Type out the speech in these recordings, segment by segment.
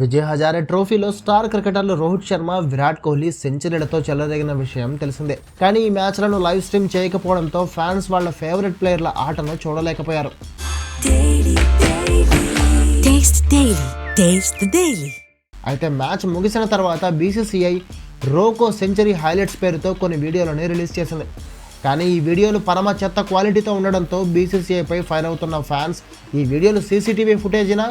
విజయ్ హజారే ట్రోఫీలో స్టార్ క్రికెటర్లు రోహిత్ శర్మ విరాట్ కోహ్లీ సెంచరీలతో చెలరేగిన విషయం తెలిసిందే. కానీ ఈ మ్యాచ్లను లైవ్ స్ట్రీమ్ చేయకపోవడంతో ఫ్యాన్స్ వాళ్ళ ఫేవరెట్ ప్లేయర్ల ఆటను చూడలేకపోయారు. అయితే మ్యాచ్ ముగిసిన తర్వాత బీసీసీఐ రోకో సెంచరీ హైలైట్స్ పేరుతో కొన్ని వీడియోలను రిలీజ్ చేసింది. కానీ ఈ వీడియోలు పరమ చెత్త క్వాలిటీతో ఉండడంతో బీసీసీఐపై ఫైర్ అవుతున్న ఫ్యాన్స్ ఈ వీడియోలు సీసీటీవీ ఫుటేజినా?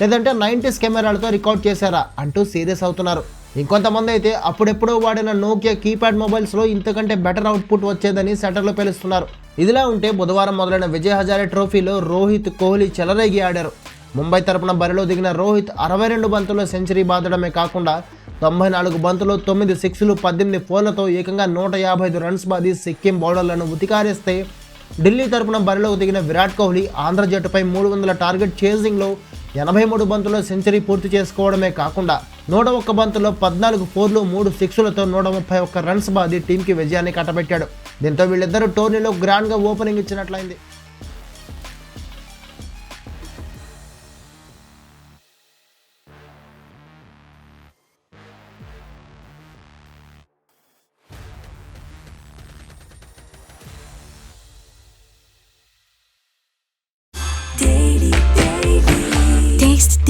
లేదంటే నైంటీస్ కెమెరాలతో రికార్డ్ చేశారా అంటూ సీరియస్ అవుతున్నారు. ఇంకొంతమంది అయితే అప్పుడెప్పుడో వాడిన నోకియా కీప్యాడ్ మొబైల్స్లో ఇంతకంటే బెటర్ అవుట్పుట్ వచ్చేదని సెటర్లు పేలుస్తున్నారు. ఇదిలా ఉంటే బుధవారం మొదలైన విజయ్ హజారే ట్రోఫీలో రోహిత్ కోహ్లీ చెలరేగి ఆడారు. ముంబై తరపున బరిలో దిగిన రోహిత్ అరవై రెండు బంతుల్లో సెంచరీ బాదడమే కాకుండా తొంభై నాలుగు బంతులు తొమ్మిది సిక్స్లు పద్దెనిమిది ఫోర్లతో ఏకంగా నూట యాభై ఐదు రన్స్ బాది సిక్కిం బౌలర్లను ఉతికారేస్తే ఢిల్లీ తరపున బరిలోకి దిగిన విరాట్ కోహ్లీ ఆంధ్ర జట్టుపై మూడు వందల టార్గెట్ చేజింగ్లో ఎనభై మూడు బంతుల్లో సెంచరీ పూర్తి చేసుకోవడమే కాకుండా నూట ఒక్క బంతుల్లో పద్నాలుగు ఫోర్లు మూడు సిక్స్లతో నూట ముప్పై ఒక్క రన్స్ బాది టీంకి విజయాన్ని కట్టబెట్టాడు దీంతో వీళ్ళిద్దరూ టోర్నీలో గ్రాండ్గా ఓపెనింగ్ ఇచ్చినట్లయింది.